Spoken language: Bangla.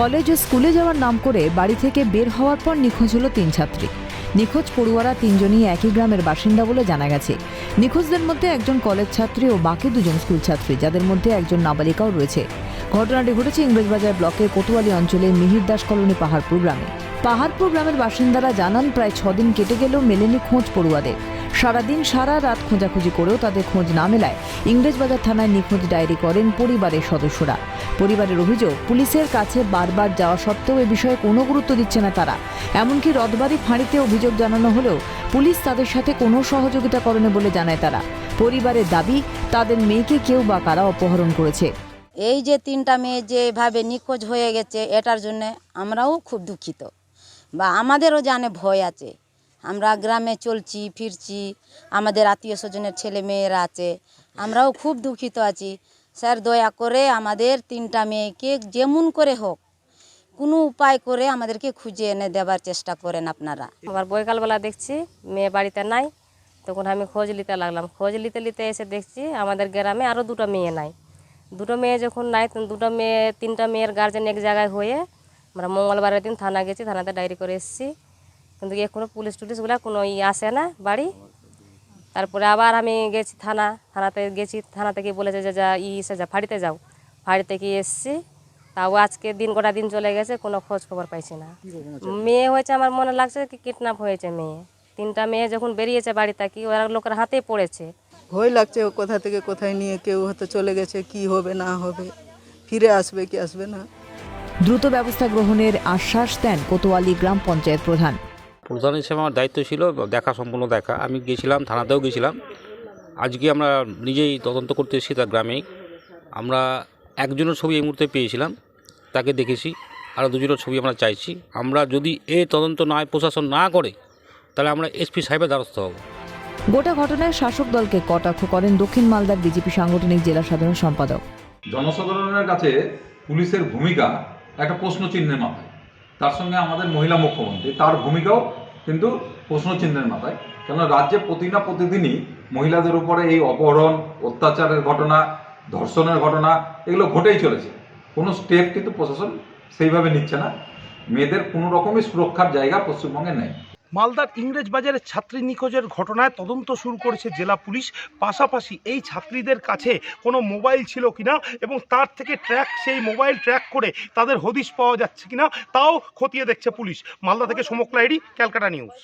কলেজ ও স্কুলে যাওয়ার নাম করে বাড়ি থেকে বের হওয়ার পর নিখোঁজ হলো তিন ছাত্রী। নিখোঁজ পড়ুয়ারা তিনজনই একই গ্রামের বাসিন্দা বলে জানা গেছে। নিখোঁজদের মধ্যে একজন কলেজ ছাত্রী ও বাকি দুজন স্কুল ছাত্রী, যাদের মধ্যে একজন নাবালিকাও রয়েছে। ঘটনাটি ঘটেছে ইংরেজবাজার ব্লকের কোতোয়ালি অঞ্চলের মিহিরদাস কলোনি পাহাড়পুর গ্রামে। পাহাড়পুর গ্রামের বাসিন্দারা জানান, প্রায় ছদিন কেটে গেলেও মেলেনি খোঁজ পড়ুয়াদের। সারাদিন সারা রাত খোঁজাখুঁজি করেও তাদের খোঁজ না মেলায় ইংরেজবাজার থানায় নিখোঁজ ডায়েরি করেন পরিবারের সদস্যরা। পরিবারের অভিযোগ, পুলিশের কাছে বারবার যাওয়া সত্ত্বেও এ বিষয়ে কোনো গুরুত্ব দিচ্ছে না তারা। এমনকি রদবারি ফাঁড়িতে অভিযোগ জানানো হলেও পুলিশ তাদের সাথে কোনো সহযোগিতা করেনি বলে জানায় তারা। পরিবারের দাবি, তাদের মেয়েকে কেউ বা কারা অপহরণ করেছে। এই যে তিনটা মেয়ে যে এভাবে নিখোঁজ হয়ে গেছে, এটার জন্য আমরাও খুব দুঃখিত। বা আমাদেরও জানে ভয় আছে। আমরা গ্রামে চলছি, ফিরছি, আমাদের আত্মীয় স্বজনের ছেলে মেয়েরা আছে, আমরাও খুব দুঃখিত আছি। স্যার, দয়া করে আমাদের তিনটা মেয়েকে যেমন করে হোক, কোনো উপায় করে আমাদেরকে খুঁজে এনে দেবার চেষ্টা করেন আপনারা। আবার বৈকালবেলা দেখছি, মেয়ে বাড়িতে নাই, তখন আমি খোঁজ নিতে লাগলাম। খোঁজ নিতে নিতে এসে দেখছি আমাদের গ্রামে আরও দুটো মেয়ে নাই। দুটো মেয়ে যখন নাই দুটো মেয়ে, তিনটা মেয়ের গার্জেন এক জায়গায় হয়ে আমরা মঙ্গলবারের দিন থানা গেছি, থানাতে ডায়েরি করে এসেছি। কিন্তু এখনও পুলিশ টুলিশগুলো কোনো ই আসে না বাড়ি। তারপরে আবার আমি গেছি থানা থানাতে গেছি থানা থেকে বলেছে যে যা ই এসে যা ফাঁড়িতে যাও। ফাঁড়ি থেকে এসছি তাও আজকে দিন গোটা দিন চলে গেছে কোনো খোঁজ খবর পাইছি না। মেয়ে হয়েছে আমার মনে লাগছে কি কিডন্যাপ হয়েছে মেয়ে। তিনটা মেয়ে যখন বেরিয়েছে বাড়ি থেকে ওরা লোকের হাতে পড়েছে। ভয় লাগছে ও কোথা থেকে কোথায় নিয়ে কেউ হয়তো চলে গেছে কি হবে না হবে ফিরে আসবে কি আসবে না? দ্রুত ব্যবস্থা গ্রহণের আশ্বাস দেন কোতোয়ালি গ্রাম পঞ্চায়েত প্রধান। প্রধান হিসেবে আমার দায়িত্ব ছিল দেখা সম্পূর্ণ দেখা। আমি গেছিলাম থানাতেও গেছিলাম। আজকে আমরা নিজেই তদন্ত করতে এসেছি তার গ্রামেই। আমরা একজনের ছবি এই মুহূর্তে পেয়েছিলাম তাকে দেখেছি আরও দুজনের ছবি আমরা চাইছি। আমরা যদি এ তদন্ত না প্রশাসন না করে তাহলে আমরা এসপি সাহেবের দ্বারস্থ হব। গোটা ঘটনায় শাসক দলকে কটাক্ষ করেন দক্ষিণ মালদার বিজেপি সাংগঠনিক জেলা সাধারণ সম্পাদক। জনসাধারণের কাছে পুলিশের ভূমিকা একটা প্রশ্ন চিহ্নের মাথায়। তার সঙ্গে আমাদের মহিলা মুখ্যমন্ত্রী। তার ভূমিকাও কিন্তু প্রশ্নচিহ্নের মাথায়। কেননা রাজ্যে প্রতি না প্রতিদিনই মহিলাদের উপরে এই অপহরণ, অত্যাচারের ঘটনা, ধর্ষণের ঘটনা, এগুলো ঘটেই চলেছে। কোনো স্টেপ কিন্তু প্রশাসন সেইভাবে নিচ্ছে না। মেয়েদের কোনো রকমই সুরক্ষার জায়গা পশ্চিমবঙ্গে নেই। মালদার ইংরেজ বাজারের ছাত্রী নিখোঁজের ঘটনায় তদন্ত শুরু করেছে জেলা পুলিশ। পাশাপাশি এই ছাত্রীদের কাছে কোনো মোবাইল ছিল কিনা এবং তার থেকে ট্র্যাক, সেই মোবাইল ট্র্যাক করে তাদের হদিশ পাওয়া যাচ্ছে কিনা, তাও খতিয়ে দেখছে পুলিশ। মালদা থেকে সমকলাইডি ক্যালকাটা নিউজ।